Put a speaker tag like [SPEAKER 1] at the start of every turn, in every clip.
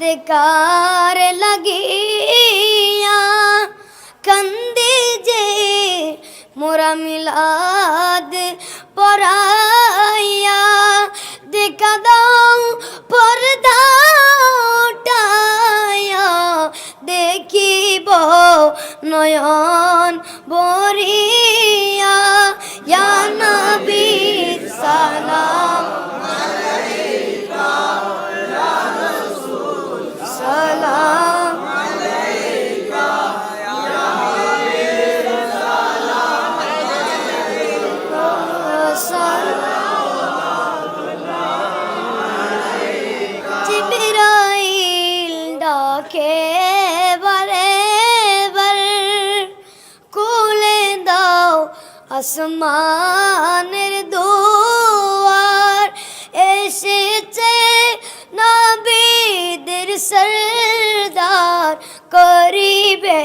[SPEAKER 1] দেকার লাগিয়া কন্দে যে মোরা মিলাদ পরাইয়া দেখা দাও পর্দা উঠাইয়া দেখিব নয়ন বরিয়া নবী সালাম আসমানের দোয়ার এসেছে নবীদের সরদার করিবে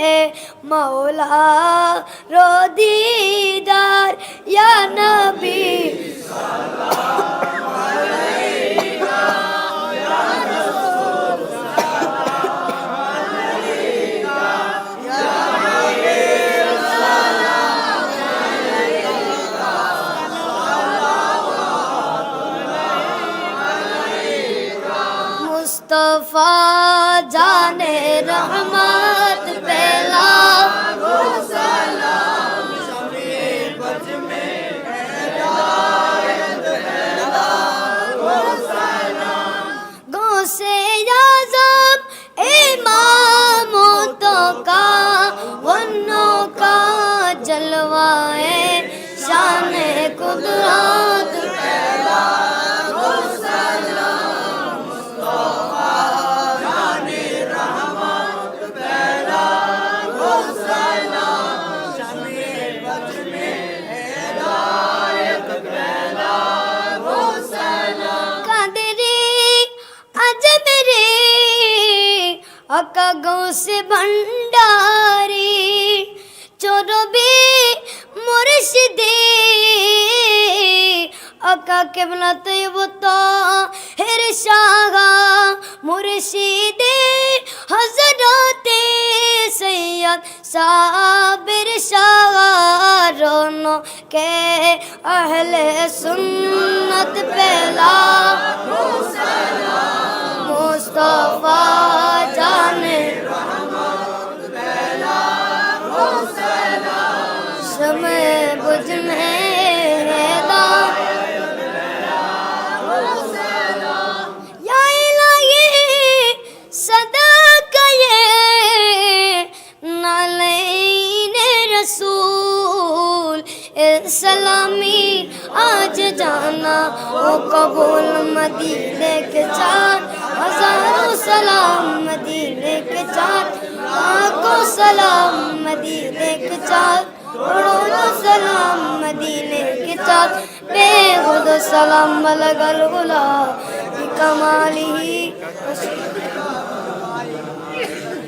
[SPEAKER 1] মৌলা রদিদার। মুস্তফা জানে রহমত পেলা गोसे आजम इमामतों का वन्नों का जलवाए शान कुदरत আকা গৌসে ভণ্ডারে চরবে মুর্শিদে আকা কেবলা তৈবতা হের শাহা মুর্শিদে হজরতে সৈয়দ সাবির শাহরন কে আহলে সুন্নত পেলা। रसूल ए सलामी आज जाना ओ कबूल मदीने के चार हजारों सलाम मदीने के चार लाखों सलाम मदीने के चार करोड़ों सलाम मदीने के चार बेहुद सलाम बलगल गुला कमाली